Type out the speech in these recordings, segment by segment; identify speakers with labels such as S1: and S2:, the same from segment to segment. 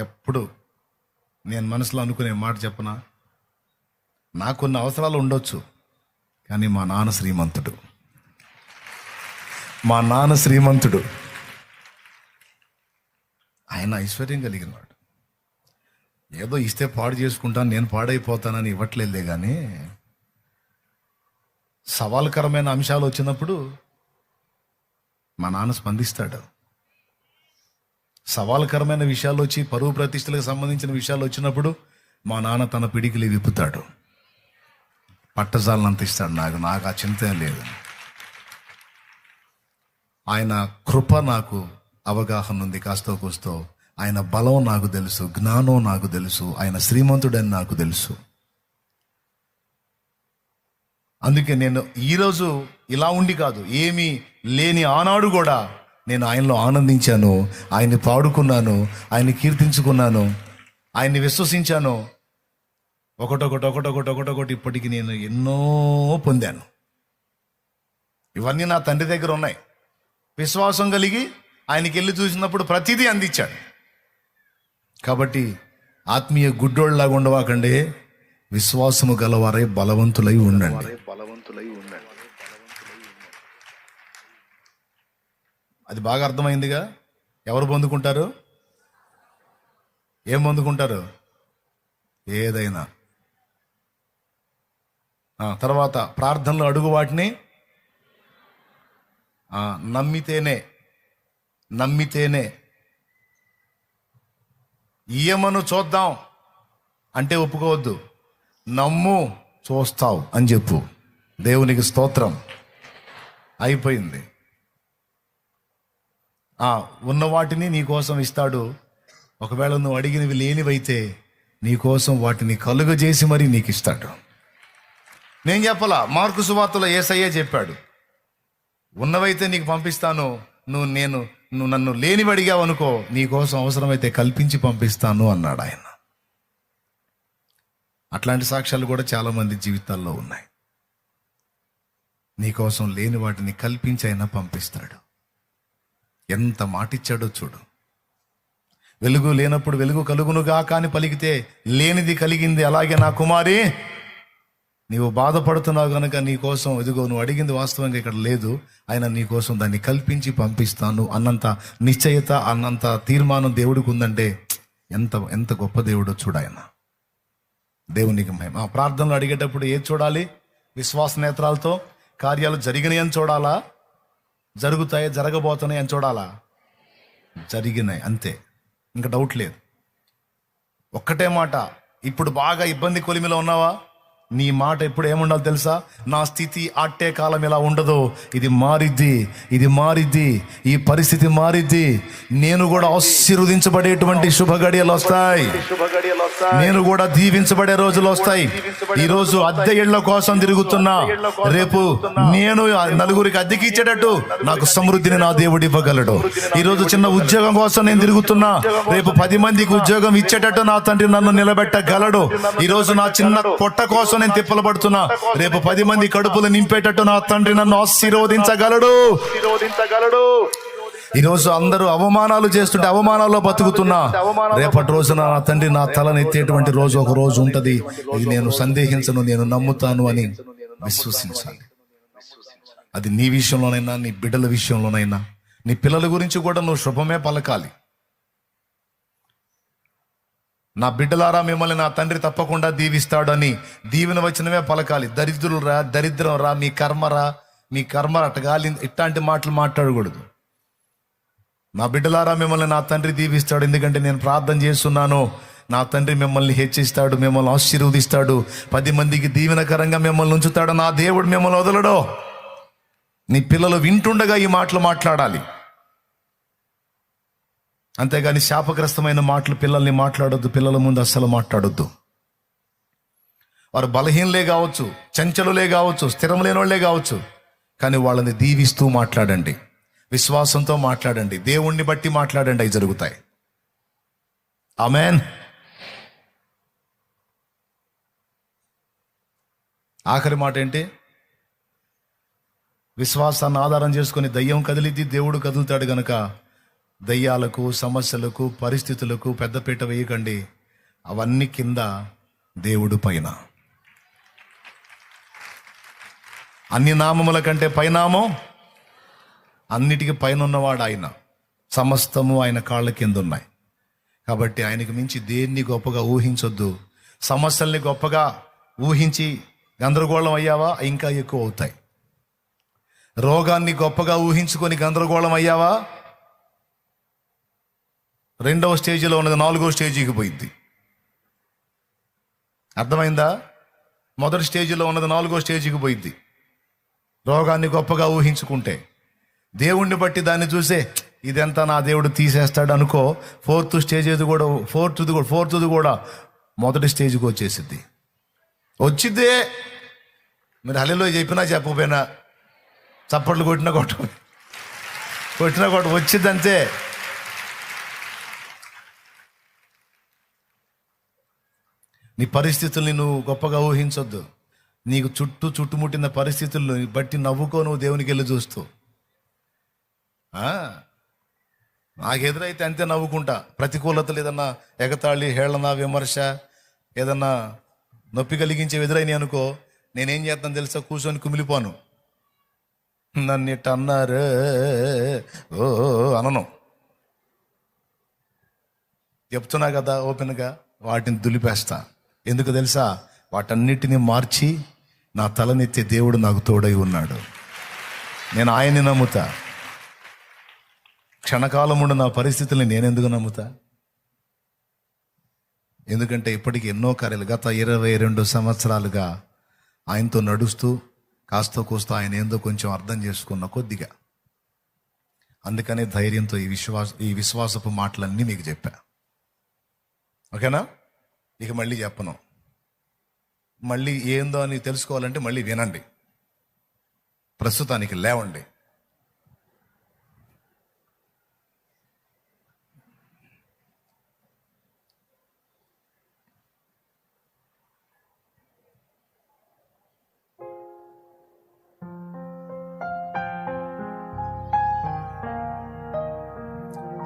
S1: ఎప్పుడు నేను మనసులో అనుకునే మాట చెప్పనా? నాకు కొన్ని అవసరాలు ఉండొచ్చు కానీ మా నాన్న శ్రీమంతుడు. మా నాన్న శ్రీమంతుడు. ఆయన ఐశ్వర్యం కలిగిన వాడు. ఏదో ఇస్తే పాడు చేసుకుంటాను నేను పాడైపోతానని ఇవ్వట్లేదులే కానీ సవాల్కరమైన అంశాలు వచ్చినప్పుడు మా నాన్న స్పందిస్తాడు. సవాల్కరమైన విషయాలు వచ్చి పరువు ప్రతిష్టలకు సంబంధించిన విషయాలు వచ్చినప్పుడు మా నాన్న తన పిడికిలి విప్పుతాడు. అంత ఇస్తాడు నాకు నాకు ఆ చింత లేదు. ఆయన కృప నాకు అవగాహన ఉంది కాస్తో కూస్తో. ఆయన బలం నాకు తెలుసు జ్ఞానం నాకు తెలుసు ఆయన శ్రీమంతుడని నాకు తెలుసు. అందుకే నేను ఈరోజు ఇలా ఉండి కాదు ఏమీ లేని ఆనాడు కూడా నేను ఆయనలో ఆనందించాను ఆయన్ని పాడుకున్నాను ఆయన్ని కీర్తించుకున్నాను ఆయన్ని విశ్వసించాను. ఒకటొకటి ఒకటొకటి ఒకటొకటి ఇప్పటికి నేను ఎన్నో పొందాను. ఇవన్నీ నా తండ్రి దగ్గర ఉన్నాయి. విశ్వాసం కలిగి ఆయనకి వెళ్ళి చూసినప్పుడు ప్రతిదీ అందించాడు. కాబట్టి ఆత్మీయ గుడ్డోళ్ళలాగా ఉండవాకండి. విశ్వాసము గలవారై బలవంతులై ఉండండి
S2: బలవంతులై ఉండండి
S1: అది బాగా అర్థమైందిగా? ఎవరు పొందుకుంటారు? ఏం పొందుకుంటారు? ఏదైనా. తర్వాత ప్రార్థనలు అడుగు వాటిని నమ్మితేనే నమ్మితేనే. ఇయ్యమను చూద్దాం అంటే ఒప్పుకోవద్దు. నమ్ము చూస్తావు అని చెప్పు. దేవునికి స్తోత్రం. అయిపోయింది. ఉన్న వాటిని నీ కోసం ఇస్తాడు. ఒకవేళ నువ్వు అడిగినవి లేనివైతే నీ కోసం వాటిని కలుగజేసి మరీ నీకు ఇస్తాడు నేను చెప్పలా? మార్కు సువార్తలో ఏసయ్యే చెప్పాడు. ఉన్నవైతే నీకు పంపిస్తాను. నువ్వు నేను నువ్వు నన్ను లేనివి అడిగావు అనుకో నీ కోసం అవసరమైతే కల్పించి పంపిస్తాను అన్నాడు ఆయన. అట్లాంటి సాక్ష్యాలు కూడా చాలామంది జీవితాల్లో ఉన్నాయి. నీ కోసం లేని వాటిని కల్పించి అయినా పంపిస్తాడు. ఎంత మాటిచ్చాడో చూడు. వెలుగు లేనప్పుడు వెలుగు కలుగునుగా కాని పలికితే లేనిది కలిగింది అలాగే నా కుమారి. నీవు బాధపడుతున్నావు కనుక నీ కోసం ఇదిగో నువ్వు అడిగింది వాస్తవంగా ఇక్కడ లేదు. ఆయన నీ కోసం దాన్ని కల్పించి పంపిస్తాను అన్నంత నిశ్చయత అన్నంత తీర్మానం దేవుడికి ఉందంటే ఎంత ఎంత గొప్ప దేవుడో చూడాయన దేవునికి మహిమ. ఆ ప్రార్థనలు అడిగేటప్పుడు ఏది చూడాలి? విశ్వాస నేత్రాలతో? కార్యాలు జరిగినాయని చూడాలా? జరుగుతాయి జరగబోతున్నాయి అని చూడాలా? జరిగినాయి అంతే. ఇంకా డౌట్ లేదు. ఒక్కటే మాట ఇప్పుడు బాగా ఇబ్బంది కొలిమిలో ఉన్నావా? నీ మాట ఎప్పుడు ఏముండాలి తెలుసా? నా స్థితి అట్టే కాలం ఇలా ఉండదు. ఇది మారిద్ది ఇది మారిద్ది ఈ పరిస్థితి మారిద్ది. నేను కూడా ఆశీర్వదించబడేటువంటి శుభ గడియలు వస్తాయి
S2: శుభ వస్తాయి.
S1: నేను కూడా దీవించబడే రోజులు వస్తాయి. ఈ రోజు అద్దె ఇళ్ళ కోసం తిరుగుతున్నా రేపు నేను నలుగురికి అద్దెకి ఇచ్చేటట్టు నాకు సమృద్ధిని నా దేవుడు ఇవ్వగలడు. ఈ రోజు చిన్న ఉద్యోగం కోసం నేను తిరుగుతున్నా రేపు పది మందికి ఉద్యోగం ఇచ్చేటట్టు నా తండ్రి నన్ను నిలబెట్టగలడు. ఈ రోజు నా చిన్న పొట్ట కోసం నేను తిప్పలు పడుతున్నా రేపు పది మంది కడుపులు నింపేటట్టు నా తండ్రి నన్ను ఆశీర్వదించగలడు.
S2: విరోధించగలడు
S1: ఈ రోజు అందరూ అవమానాలు చేస్తుంటే అవమానాల్లో బతుకుతున్నా. రేపటి రోజున నా తండ్రి నా తలనెత్తేటువంటి రోజు ఒక రోజు ఉంటది. ఇది నేను సందేహించను నేను నమ్ముతాను అని విశ్వసించాలి. అది నీ విషయంలోనైనా నీ బిడ్డల విషయంలోనైనా. నీ పిల్లల గురించి కూడా నువ్వు శుభమే పలకాలి. నా బిడ్డలారా మిమ్మల్ని నా తండ్రి తప్పకుండా దీవిస్తాడు అని దీవెన వచ్చినవే పలకాలి. దరిద్రులు రా దరిద్రం రా మీ కర్మరా మీ కర్మ అటగాలి ఇట్లాంటి మాటలు మాట్లాడకూడదు. నా బిడ్డలారా మిమ్మల్ని నా తండ్రి దీవిస్తాడు. ఎందుకంటే నేను ప్రార్థన చేస్తున్నాను. నా తండ్రి మిమ్మల్ని హెచ్చిస్తాడు మిమ్మల్ని ఆశీర్వదిస్తాడు. పది మందికి దీవెనకరంగా మిమ్మల్ని ఉంచుతాడు. నా దేవుడు మిమ్మల్ని వదలడో. నీ పిల్లలు వింటుండగా ఈ మాటలు మాట్లాడాలి. అంతేగాని శాపగ్రస్తమైన మాటలు పిల్లల్ని మాట్లాడొద్దు పిల్లల ముందు అస్సలు మాట్లాడొద్దు. వారు బలహీనలే కావచ్చు చంచలులే కావచ్చు స్థిరం లేనోళ్ళే కావచ్చు కానీ వాళ్ళని దీవిస్తూ మాట్లాడండి. విశ్వాసంతో మాట్లాడండి. దేవుణ్ణి బట్టి మాట్లాడండి అవి జరుగుతాయి. ఆమెన్. ఆఖరి మాట ఏంటి? విశ్వాసాన్ని ఆధారం చేసుకొని దయ్యం కదిలిద్ది దేవుడు కదులుతాడు గనక దయ్యాలకు సమస్యలకు పరిస్థితులకు పెద్దపీట వేయకండి. అవన్నీ కింద దేవుడు పైన. అన్ని నామముల కంటే పైనామో అన్నిటికీ పైన ఉన్నవాడు ఆయన. సమస్తము ఆయన కాళ్ళ కింద ఉన్నాయి కాబట్టి ఆయనకు మించి దేన్ని గొప్పగా ఊహించొద్దు. సమస్యల్ని గొప్పగా ఊహించి గందరగోళం అయ్యావా? ఇంకా ఎక్కువ అవుతాయి. రోగాన్ని గొప్పగా ఊహించుకొని గందరగోళం అయ్యావా? రెండవ స్టేజిలో ఉన్నది నాలుగో స్టేజీకి పోయింది అర్థమైందా? మొదటి స్టేజిలో ఉన్నది నాలుగో స్టేజీకి పోయింది రోగాన్ని గొప్పగా ఊహించుకుంటే దేవుణ్ణి బట్టి దాన్ని చూసే ఇదంతా నా దేవుడు తీసేస్తాడు అనుకో ఫోర్త్ స్టేజ్ ఇది కూడా ఫోర్త్ది కూడా ఫోర్త్ది కూడా మొదటి స్టేజ్కి వచ్చేసిద్ది. వచ్చిద్దే మీరు హల్లిలో చెప్పినా చెప్పకపోయినా చప్పట్లు కొట్టినా కొట్ట కొట్టినా కొట్ట వచ్చిద్దంతే. నీ పరిస్థితుల్ని నువ్వు గొప్పగా ఊహించొద్దు. నీకు చుట్టూ చుట్టుముట్టిన పరిస్థితులను బట్టి నవ్వుకో నువ్వు దేవునికి వెళ్ళి చూస్తూ. నాకు ఎదురైతే అంతే నవ్వుకుంటా. ప్రతికూలతలు ఏదన్నా ఎగతాళి హేళన విమర్శ ఏదన్నా నొప్పి కలిగించే ఎదురైనాయి అనుకో నేనేం చేస్తాను తెలుసా? కూర్చొని కుమిలిపోను. నన్ను ఇట్ట అన్నారు. ఓ అనను. చెప్తున్నా కదా ఓపెన్గా వాటిని దులిపేస్తా. ఎందుకు తెలుసా? వాటన్నిటినీ మార్చి నా తలనెత్తి దేవుడు నాకు తోడై ఉన్నాడు. నేను ఆయన్ని నమ్ముతా. క్షణకాలముండు నా పరిస్థితుల్ని నేనెందుకు నమ్ముతా? ఎందుకంటే ఇప్పటికి ఎన్నో కార్యాలు గత ఇరవై రెండు సంవత్సరాలుగా ఆయనతో నడుస్తూ కాస్త కూస్తూ ఆయన ఏందో కొంచెం అర్థం చేసుకున్న కొద్దిగా. అందుకనే ధైర్యంతో ఈ విశ్వాస ఈ విశ్వాసపు మాటలన్నీ మీకు చెప్పా. ఓకేనా? ఇక మళ్ళీ చెప్పను. మళ్ళీ ఏందో అని తెలుసుకోవాలంటే మళ్ళీ వినండి. ప్రస్తుతానికి లేవండి.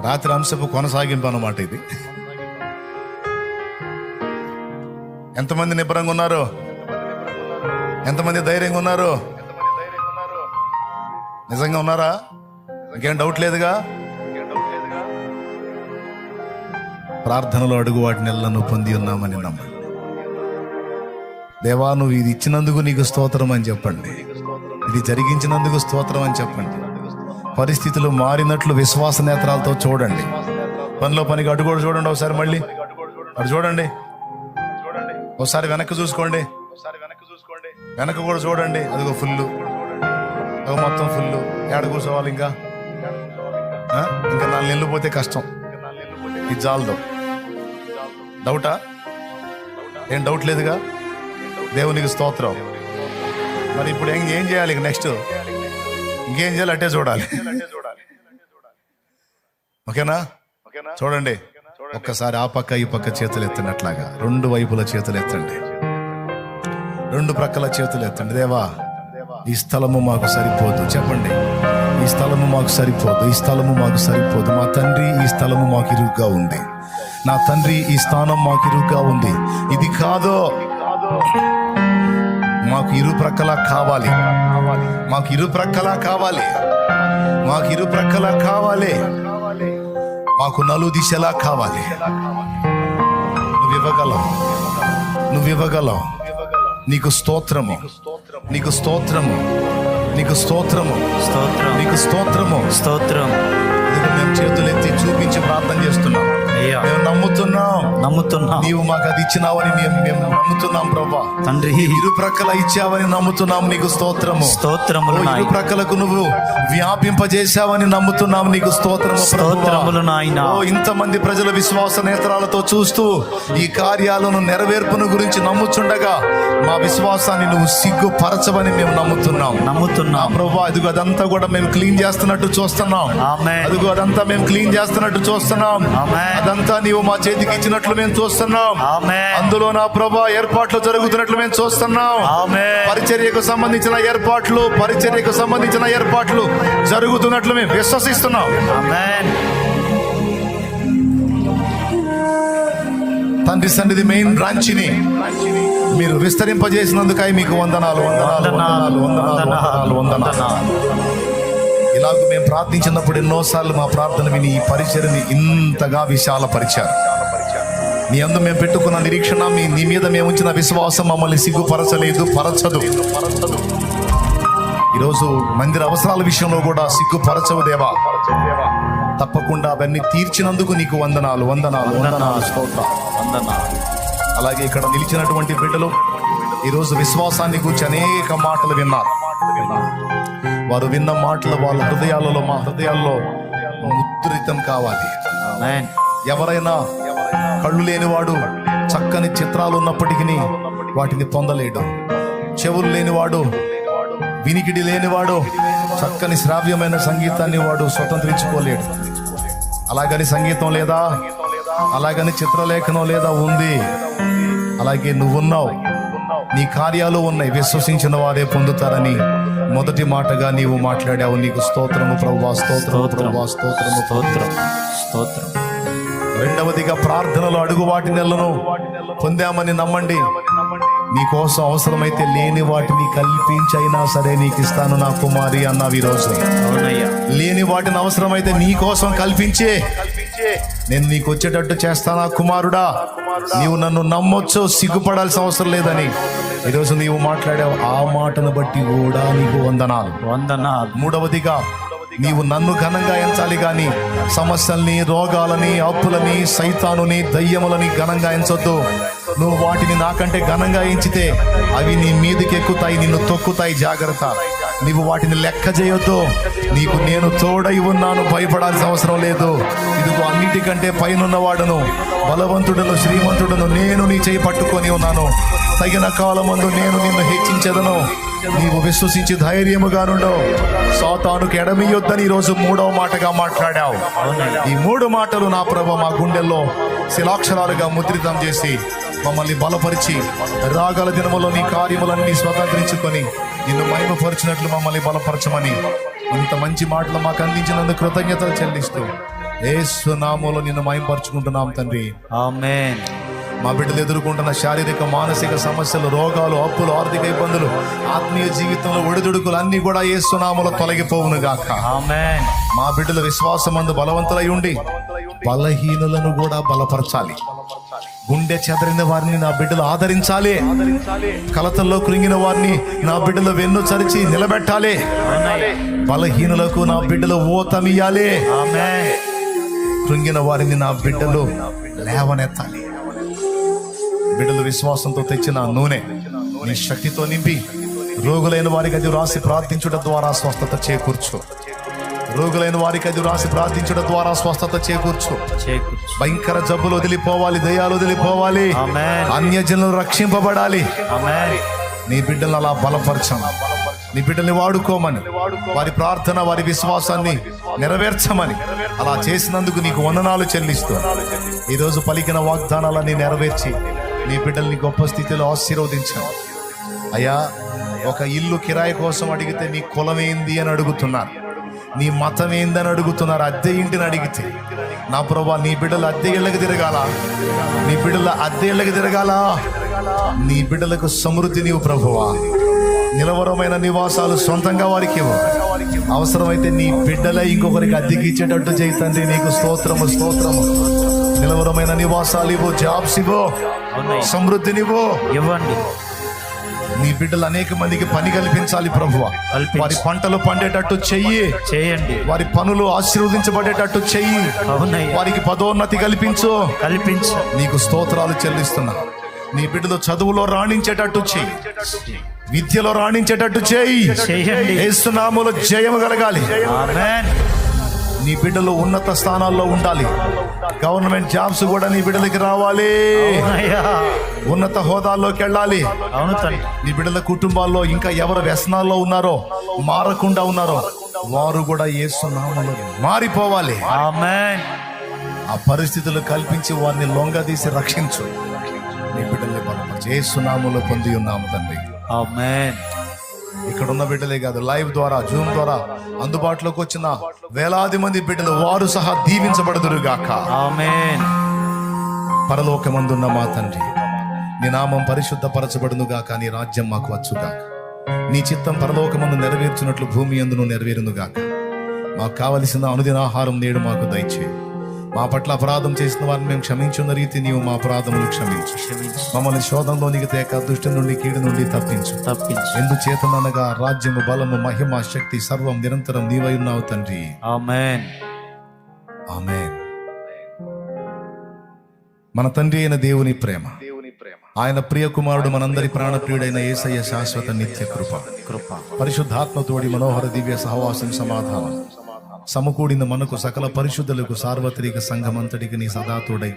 S1: రాత్రి అంశపు కొనసాగింపు అన్నమాట ఇది. ఎంతమంది నిబ్బరంగా ఉన్నారు? ఎంతమంది ధైర్యంగా ఉన్నారు? నిజంగా ఉన్నారా? ఇంకేం డౌట్ లేదుగా? ప్రార్థనలో అడుగు వాటిని ఎల్లను పొంది ఉన్నామని నమ్మండి. దేవా నువ్వు ఇది ఇచ్చినందుకు నీకు స్తోత్రం అని చెప్పండి. ఇది జరిగించినందుకు స్తోత్రం అని చెప్పండి. పరిస్థితులు మారినట్లు విశ్వాస నేత్రాలతో చూడండి. పనిలో పనికి అటు చూడండి ఒకసారి మళ్ళీ. అటు చూడండి. ఒకసారి వెనక్కి చూసుకోండి. వెనక్కి కూడా చూడండి. అదిగో ఫుల్ అదిగో మొత్తం ఫుల్ ఏడ కూర్చోవాలి ఇంకా? ఇంకా నాలుగు నెలలు పోతే కష్టం. ఇది చాలదు డౌటా? ఏం డౌట్ లేదుగా? దేవునికి స్తోత్రం. మరి ఇప్పుడు ఏం ఏం చేయాలి ఇక నెక్స్ట్ ఇంకేం చేయాలి? అట్టే చూడాలి. ఓకేనా? చూడండి. ఒక్కసారి ఆ పక్క ఈ పక్క చేతులు ఎత్తినట్లాగా. రెండు వైపుల చేతులు ఎత్తండి. రెండు ప్రక్కల చేతులు ఎత్తండి. దేవా ఈ స్థలము మాకు సరిపోదు. చెప్పండి. ఈ స్థలము మాకు సరిపోదు. ఈ స్థలము మాకు సరిపోదు. మా తండ్రి ఈ స్థలము మాకు ఇరుగ్గా ఉంది. నా తండ్రి ఈ స్థానం మాకు ఇరుగ్గా ఉంది. ఇది కాదో. మాకు ఇరుప్రక్కలా కావాలి. మాకు ఇరుప్రక్కలా కావాలి. మాకు ఇరుప్రక్కలా కావాలి. మాకు నలు దిశలా కావాలి. నువ్వు ఇవ్వగలవు నువ్వు ఇవ్వగలవు నీకు స్తోత్రము. నీకు స్తోత్రము. నీకు స్తోత్రము.
S3: స్తోత్రం.
S1: నీకు స్తోత్రము.
S3: స్తోత్రం.
S1: మేము చేతులెత్తి చూపించి ప్రార్థన చేస్తున్నాం. మేము నమ్ముతున్నాం.
S3: నమ్ముతున్నా.
S1: నీవు మాకు అది ఇచ్చినావని మేము మేము నమ్ముతున్నాం ప్రభా.
S3: తండ్రి.
S1: ఇరు ప్రక్కల ఇచ్చావని నమ్ముతున్నాం నీకు స్తోత్రము.
S3: స్తోత్రములు
S1: ఇరు ప్రక్కలకు నువ్వు వ్యాపింపజేశావని నమ్ముతున్నాం నీకు స్తోత్రము.
S3: స్తోత్రములు నాయన.
S1: ఓ ఇంతమంది ప్రజల విశ్వాస నేత్రాలతో చూస్తూ ఈ కార్యాలను నెరవేర్పును గురించి నమ్ముచుండగా మా విశ్వాసాన్ని నువ్వు సిగ్గుపరచవని మేము నమ్ముతున్నాం.
S3: నమ్ముతున్నా.
S1: ప్రభా అదిగో అదంతా కూడా మేము క్లీన్ చేస్తున్నట్టు చూస్తున్నాం. అదిగో అదంతా మేము క్లీన్ చేస్తున్నట్టు చూస్తున్నాం. అదంతా నీవు మా చేతికి ఇచ్చినట్లు మేము చూస్తున్నాం. అందులో నా ప్రభా ఏర్పాట్లు జరుగుతున్నట్లు మేము చూస్తున్నాం. పరిచర్యకు సంబంధించిన ఏర్పాట్లు పరిచర్యకు సంబంధించిన ఏర్పాట్లు జరుగుతున్నట్లు మేము విశ్వసిస్తున్నాం. తండ్రి సన్నిధి మెయిన్ బ్రాంచిని మీరు విస్తరింపజేసినందుకై మీకు వందనాలు వందనాలు వందనాలు వందనాలు. వందనాలు. ఇలాగ మేము ప్రార్థించినప్పుడు ఎన్నోసార్లు మా ప్రార్థన విని ఈ పరిచయని ఇంతగా విశాలపరిచారు. నీ అందు మేము పెట్టుకున్న నిరీక్షణ మీ నీ మీద మేము ఉంచిన విశ్వాసం మమ్మల్ని సిగ్గుపరచలేదు పరచదు. ఈరోజు మందిర అవసరాల విషయంలో కూడా సిగ్గుపరచవు దేవా. తప్పకుండా అవన్నీ తీర్చినందుకు నీకు వందనాలు వందనాలు వందనాలు స్తోత్రం
S3: వందనాలు
S1: అలాగే ఇక్కడ నిలిచినటువంటి బిడ్డలు ఈరోజు విశ్వాసాన్ని గురించి అనేక మాటలు విన్నారు. వారు విన్న మాటలు వాళ్ళ హృదయాలలో మా హృదయాల్లో ముద్రితం కావాలి. ఎవరైనా కళ్ళు లేనివాడు చక్కని చిత్రాలు ఉన్నప్పటికీ వాటిని పొందలేడు. చెవులు లేనివాడు వినికిడి లేనివాడు చక్కని శ్రావ్యమైన సంగీతాన్ని వాడు స్వతంత్రించుకోలేడు. అలాగని సంగీతం లేదా అలాగని చిత్రలేఖనం లేదా ఉంది. అలాగే నువ్వున్నావు. నీ కార్యాలు ఉన్నాయి. విశ్వసించిన వారే పొందుతారని మొదటి మాటగా నీవు మాట్లాడావు. నీకు స్తోత్రము ప్రభా స్తోత్రము ప్రభా స్తోత్రము
S3: స్తోత్రం. స్తోత్రం.
S1: రెండవదిగా ప్రార్థనలు అడుగు వాటి నెలను పొందామని నమ్మండి. నీకోసం అవసరమైతే లేని వాటిని కల్పించైనా సరే నీకు ఇస్తాను నా కుమారి అన్నావు ఈరోజు లేని వాటిని అవసరమైతే నీ కోసం కల్పించే నేను నీకు వచ్చేటట్టు చేస్తానా కుమారుడా? నీవు నన్ను నమ్మొచ్చు సిగ్గుపడాల్సిన అవసరం లేదని. ఈరోజు నీవు మాట్లాడావు ఆ మాటను బట్టి కూడా నీకు వందనాలు.
S3: వందనాలు.
S1: మూడవదిగా నీవు నన్ను ఘనంగా ఎంచాలి గాని సమస్యల్ని రోగాలని అప్పులని సైతానుని దయ్యములని ఘనంగా ఎంచొద్దు. నువ్వు వాటిని నాకంటే ఘనంగా ఎంచితే అవి నీ మీదకి ఎక్కుతాయి నిన్ను తొక్కుతాయి జాగ్రత్త. నీవు వాటిని లెక్క చేయొద్దు. నీకు నేను తోడై ఉన్నాను భయపడాల్సిన అవసరం లేదు. ఇదిగో అన్నిటికంటే పైనున్నవాడును బలవంతుడును శ్రీమంతుడును నేను నీ చేయి పట్టుకొని ఉన్నాను. తగిన కాలమందు నేను నిన్ను హెచ్చించదను. నీవు విశ్వసించి ధైర్యముగా నుండు. సాతానుకు ఎడమియొద్దని ఈరోజు మూడవ మాటగా మాట్లాడావు. ఈ మూడు మాటలు నా ప్రభ మా గుండెల్లో శిలాక్షరాలుగా ముద్రితం చేసి మమ్మల్ని బలపరిచి రాగల దినములో నీ కార్యములన్నీ స్వతంత్రించుకొని నిన్ను మహిమపరిచినట్లు మమ్మల్ని బలపరచమని ఇంత మంచి మాటలు మాకు అందించినందుకు కృతజ్ఞతలు చెల్లిస్తూ ఏసు నామములో నిన్ను మహిమపరుచుకుంటున్నాం తండ్రి.
S3: ఆమేన్.
S1: మా బిడ్డలు ఎదుర్కొంటున్న శారీరక మానసిక సమస్యలు రోగాలు అప్పులు ఆర్థిక ఇబ్బందులు ఆత్మీయ జీవితంలో ఒడిదుడుకులు అన్ని కూడా ఏసునామలో తొలగిపోవును గాక. మా బిడ్డల విశ్వాసమందు బలవంతులై ఉండి బలహీనులను కూడా బలపరచాలి. గుండె చెదరిన వారిని నా బిడ్డలు ఆదరించాలి. కలతల్లో కృంగిన వారిని నా బిడ్డలు వెన్ను చరిచి నిలబెట్టాలి. బలహీనులకు నా బిడ్డలు ఓతమియాలి కృంగిన వారిని నా బిడ్డలు లేవనెత్తాలి. బిడ్డలు విశ్వాసంతో తెచ్చిన నూనె నీ శక్తితో నింపి రోగులైన వారికి అది రాసి ప్రార్థించుట ద్వారా స్వస్థత చేకూర్చు. రోగులైన వారికి అది రాసి ప్రార్థించుట ద్వారా స్వస్థత చేకూర్చు. భయంకర జబ్బులు వదిలిపోవాలి దయాలు వదిలిపోవాలి. అన్యజనులు రక్షింపబడాలి. నీ బిడ్డలను అలా బలపరచమని నీ బిడ్డల్ని వాడుకోమని. వారి ప్రార్థన వారి విశ్వాసాన్ని నెరవేర్చమని. అలా చేసినందుకు నీకు వందనాలు చెల్లిస్తూ. ఈరోజు పలికిన వాగ్దానాలన్నీ నెరవేర్చి నీ బిడ్డల్ని గొప్ప స్థితిలో ఆశీర్వదించాను. అయ్యా ఒక ఇల్లు కిరాయి కోసం అడిగితే నీ కులం ఏంది అని అడుగుతున్నారు. నీ మతం ఏందని అడుగుతున్నారు అద్దె ఇంటిని అడిగితే. నా ప్రభా నీ బిడ్డలు అద్దె ఇళ్ళకి తిరగాల? నీ బిడ్డల అద్దె ఇళ్ళకి తిరగాల? నీ బిడ్డలకు సమృద్ధి నీవు ప్రభువా. నిలవరమైన నివాసాలు సొంతంగా వారికి ఇవ్వు. అవసరమైతే నీ బిడ్డలే ఇంకొకరికి అద్దెకి ఇచ్చేటట్టు చేయి తండ్రి. నీకు స్తోత్రము స్తోత్రము. నిలవరమైన నివాసాలు ఇవ్వు జాబ్స్ ఇవ్వు. సమృద్ధినివ్వు
S3: ఇవ్వండి.
S1: నీ బిడ్డలు అనేక మందికి పని కల్పించాలి ప్రభువ.
S3: కల్పించు.
S1: వారి పంటలు పండేటట్టు చెయ్యి.
S3: చేయండి.
S1: వారి పనులు ఆశీర్వదించబడేటట్టు చెయ్యి. వారికి పదోన్నతి కల్పించు.
S3: కల్పించు.
S1: నీకు స్తోత్రాలు చెల్లిస్తున్నా. నీ బిడ్డలు చదువులో రాణించేటట్టు చెయ్యి. విద్యలో రాణించేటట్టు చేయి
S3: చేయండి.
S1: జయము కలగాలి. నీ బిడ్డలు ఉన్నత స్థానాల్లో ఉండాలి. గవర్నమెంట్ జాబ్స్ కూడా నీ బిడ్డలకి రావాలి. ఉన్నత హోదాల్లోకి వెళ్ళాలి.
S3: అవును
S1: నీ బిడ్డల కుటుంబాల్లో ఇంకా ఎవరు వ్యసనాల్లో ఉన్నారో మారకుండా ఉన్నారో వారు కూడా ఏసునామలో మారిపోవాలి. ఆ పరిస్థితులు కల్పించి వారిని లొంగదీసి రక్షించు. నీ బిడ్డల్ని బలపరిచి. ఏసునామలో పొంది ఉన్నాము తండ్రి.
S3: ఆమేన్.
S1: ఇక్కడ ఉన్న బిడ్డలే కాదు లైవ్ ద్వారా జూమ్ ద్వారా అందుబాటులోకి వచ్చిన వేలాది మంది బిడ్డలు వారు సహా దీవించబడదురు గాక
S3: ఆమేన్.
S1: పరలోకమందున్న మా తండ్రి నీ నామం పరిశుద్ధపరచబడునుగాక నీ రాజ్యం మాకు వచ్చుగాక. నీ చిత్తం పరలోకమందు నెరవేర్చినట్లు భూమి అందును నెరవేరునుగాక. మాకు కావలసిన అనుదిన ఆహారం నేడు మాకు దయచేయి. మా పట్ల అపరాధం చేసిన వారిని మేము క్షమించున్న రీతి నీవు మా అపరాధములు
S3: క్షమించు.
S1: మమ్మల్ని శోధంలోనికి తేక దుష్టి నుండి కీడు నుండి తప్పించు.
S3: తప్పించు.
S1: ఎందుచేతనగా రాజ్యము బలము మహిమ శక్తి సర్వం నిరంతరం నీవై ఉన్నావు తండ్రి.
S3: ఆమెన్.
S1: ఆమేన్. మన తండ్రి అయిన దేవుని ప్రేమ.
S2: దేవుని ప్రేమ.
S1: ఆయన ప్రియ కుమారుడు మనందరి ప్రాణప్రియుడైన ఏసయ్య శాశ్వత నిత్య కృప.
S3: కృప.
S1: పరిశుద్ధాత్మతోడి మనోహర దివ్య సహవాసం సమాధానం. సమకూడిన మనకు సకల పరిశుద్ధులకు సార్వత్రిక సంఘమంతటికి నీ సదాతోడై.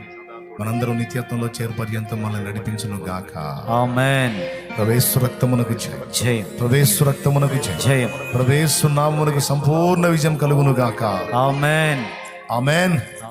S1: మనందరం నిత్యత్వంలో చేరు పర్యంతం మనల్ని నడిపించును గాక.
S3: ఆమెన్.
S1: ప్రవేశు రక్తమునకు జయం.
S3: జయం.
S1: ప్రవేశు రక్తమునకు జయం.
S3: జయం.
S1: ప్రవేశు నామమునకు సంపూర్ణ విజయం కలుగును గాక.
S3: ఆమెన్.
S1: ఆమెన్.